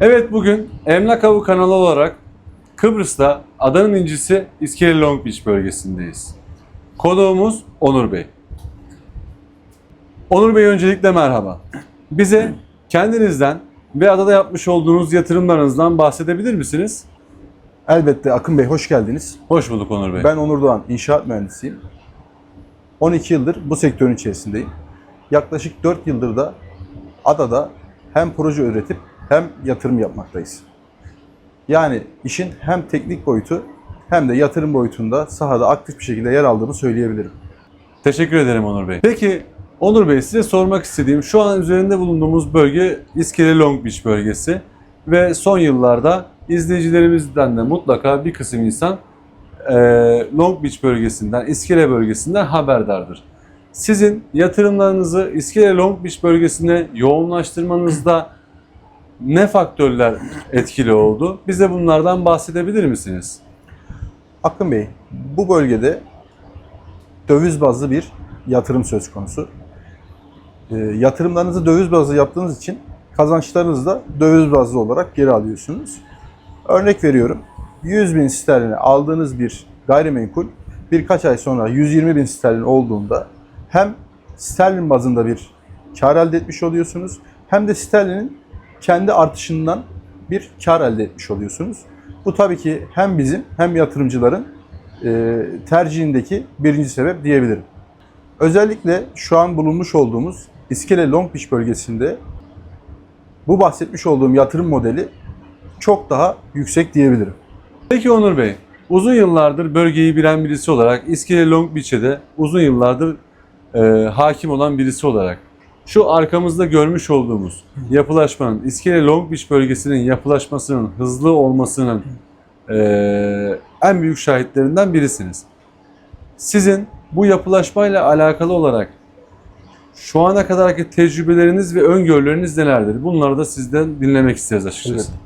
Evet bugün Emlak Avı kanalı olarak Kıbrıs'ta adanın incisi İskele Long Beach bölgesindeyiz. Konuğumuz Onur Bey. Onur Bey öncelikle merhaba. Bize kendinizden ve adada yapmış olduğunuz yatırımlarınızdan bahsedebilir misiniz? Elbette Akın Bey hoş geldiniz. Hoş bulduk Onur Bey. Ben Onur Doğan, inşaat mühendisiyim. 12 yıldır bu sektörün içerisindeyim. Yaklaşık 4 yıldır da adada hem proje üretip hem yatırım yapmaktayız. Yani işin hem teknik boyutu hem de yatırım boyutunda sahada aktif bir şekilde yer aldığımı söyleyebilirim. Teşekkür ederim Onur Bey. Peki Onur Bey size sormak istediğim şu an üzerinde bulunduğumuz bölge İskele Long Beach bölgesi ve son yıllarda izleyicilerimizden de mutlaka bir kısım insan e, Long Beach bölgesinden, İskele bölgesinden haberdardır. Sizin yatırımlarınızı İskele Long Beach bölgesine yoğunlaştırmanızda ne faktörler etkili oldu? Bize bunlardan bahsedebilir misiniz? Akın Bey, bu bölgede döviz bazlı bir yatırım söz konusu. Ee, yatırımlarınızı döviz bazlı yaptığınız için kazançlarınızı da döviz bazlı olarak geri alıyorsunuz. Örnek veriyorum, 100 bin sterlini aldığınız bir gayrimenkul birkaç ay sonra 120 bin sterlin olduğunda hem sterlin bazında bir kar elde etmiş oluyorsunuz hem de sterlinin kendi artışından bir kar elde etmiş oluyorsunuz. Bu tabii ki hem bizim hem yatırımcıların e, tercihindeki birinci sebep diyebilirim. Özellikle şu an bulunmuş olduğumuz İskele Long Beach bölgesinde bu bahsetmiş olduğum yatırım modeli çok daha yüksek diyebilirim. Peki Onur Bey, uzun yıllardır bölgeyi bilen birisi olarak İskele Long Beach'e de uzun yıllardır e, hakim olan birisi olarak şu arkamızda görmüş olduğumuz yapılaşmanın, İskele Long Beach bölgesinin yapılaşmasının hızlı olmasının e, en büyük şahitlerinden birisiniz. Sizin bu yapılaşmayla alakalı olarak şu ana kadarki tecrübeleriniz ve öngörüleriniz nelerdir? Bunları da sizden dinlemek isteriz açıkçası. Evet.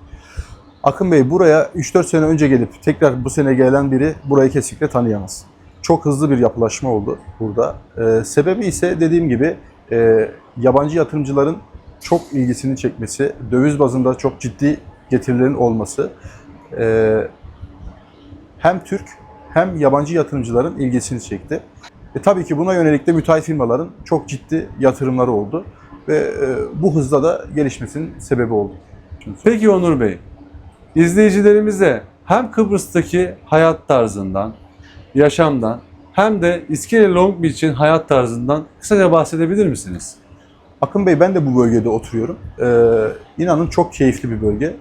Akın Bey buraya 3-4 sene önce gelip tekrar bu sene gelen biri burayı kesinlikle tanıyamaz. Çok hızlı bir yapılaşma oldu burada. Ee, sebebi ise dediğim gibi e, yabancı yatırımcıların çok ilgisini çekmesi, döviz bazında çok ciddi getirilerin olması, e, hem Türk hem yabancı yatırımcıların ilgisini çekti. E, tabii ki buna yönelik de müteahhit firmaların çok ciddi yatırımları oldu ve e, bu hızla da gelişmesinin sebebi oldu. Peki Onur Bey, izleyicilerimize hem Kıbrıs'taki hayat tarzından, yaşamdan hem de İskele Long Beach'in hayat tarzından kısaca bahsedebilir misiniz? Akın Bey ben de bu bölgede oturuyorum. Ee, inanın çok keyifli bir bölge.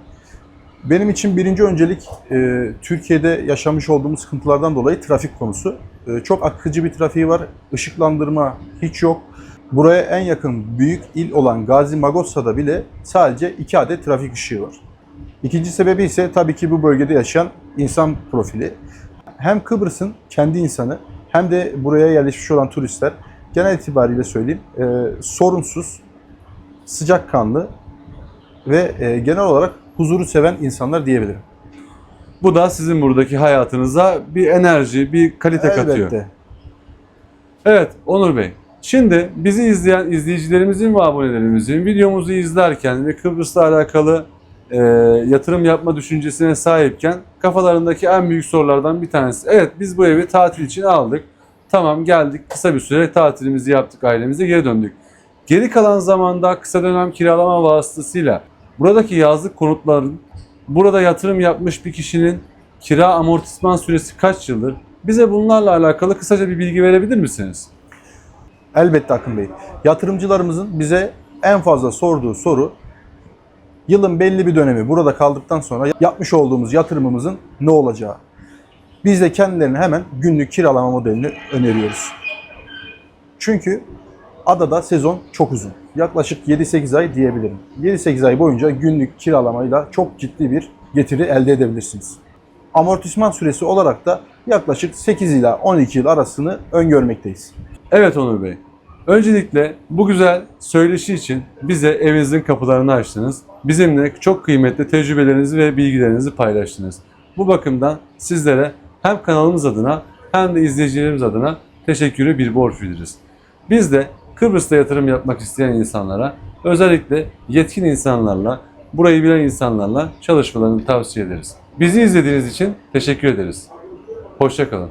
Benim için birinci öncelik e, Türkiye'de yaşamış olduğumuz sıkıntılardan dolayı trafik konusu. E, çok akıcı bir trafiği var. Işıklandırma hiç yok. Buraya en yakın büyük il olan Gazi Magotsa'da bile sadece iki adet trafik ışığı var. İkinci sebebi ise tabii ki bu bölgede yaşayan insan profili. Hem Kıbrıs'ın kendi insanı hem de buraya yerleşmiş olan turistler genel itibariyle söyleyeyim e, sorunsuz, sıcakkanlı ve e, genel olarak huzuru seven insanlar diyebilirim. Bu da sizin buradaki hayatınıza bir enerji, bir kalite katıyor. Elbette. Evet Onur Bey. Şimdi bizi izleyen izleyicilerimizin ve abonelerimizin videomuzu izlerken ve Kıbrıs'la alakalı e, yatırım yapma düşüncesine sahipken kafalarındaki en büyük sorulardan bir tanesi. Evet biz bu evi tatil için aldık. Tamam geldik kısa bir süre tatilimizi yaptık ailemize geri döndük. Geri kalan zamanda kısa dönem kiralama vasıtasıyla buradaki yazlık konutların burada yatırım yapmış bir kişinin kira amortisman süresi kaç yıldır? Bize bunlarla alakalı kısaca bir bilgi verebilir misiniz? Elbette Akın Bey. Yatırımcılarımızın bize en fazla sorduğu soru yılın belli bir dönemi burada kaldıktan sonra yapmış olduğumuz yatırımımızın ne olacağı. Biz de kendilerine hemen günlük kiralama modelini öneriyoruz. Çünkü adada sezon çok uzun. Yaklaşık 7-8 ay diyebilirim. 7-8 ay boyunca günlük kiralamayla çok ciddi bir getiri elde edebilirsiniz. Amortisman süresi olarak da yaklaşık 8 ila 12 yıl arasını öngörmekteyiz. Evet Onur Bey. Öncelikle bu güzel söyleşi için bize evinizin kapılarını açtınız. Bizimle çok kıymetli tecrübelerinizi ve bilgilerinizi paylaştınız. Bu bakımdan sizlere hem kanalımız adına hem de izleyicilerimiz adına teşekkürü bir borç biliriz. Biz de Kıbrıs'ta yatırım yapmak isteyen insanlara özellikle yetkin insanlarla burayı bilen insanlarla çalışmalarını tavsiye ederiz. Bizi izlediğiniz için teşekkür ederiz. Hoşçakalın.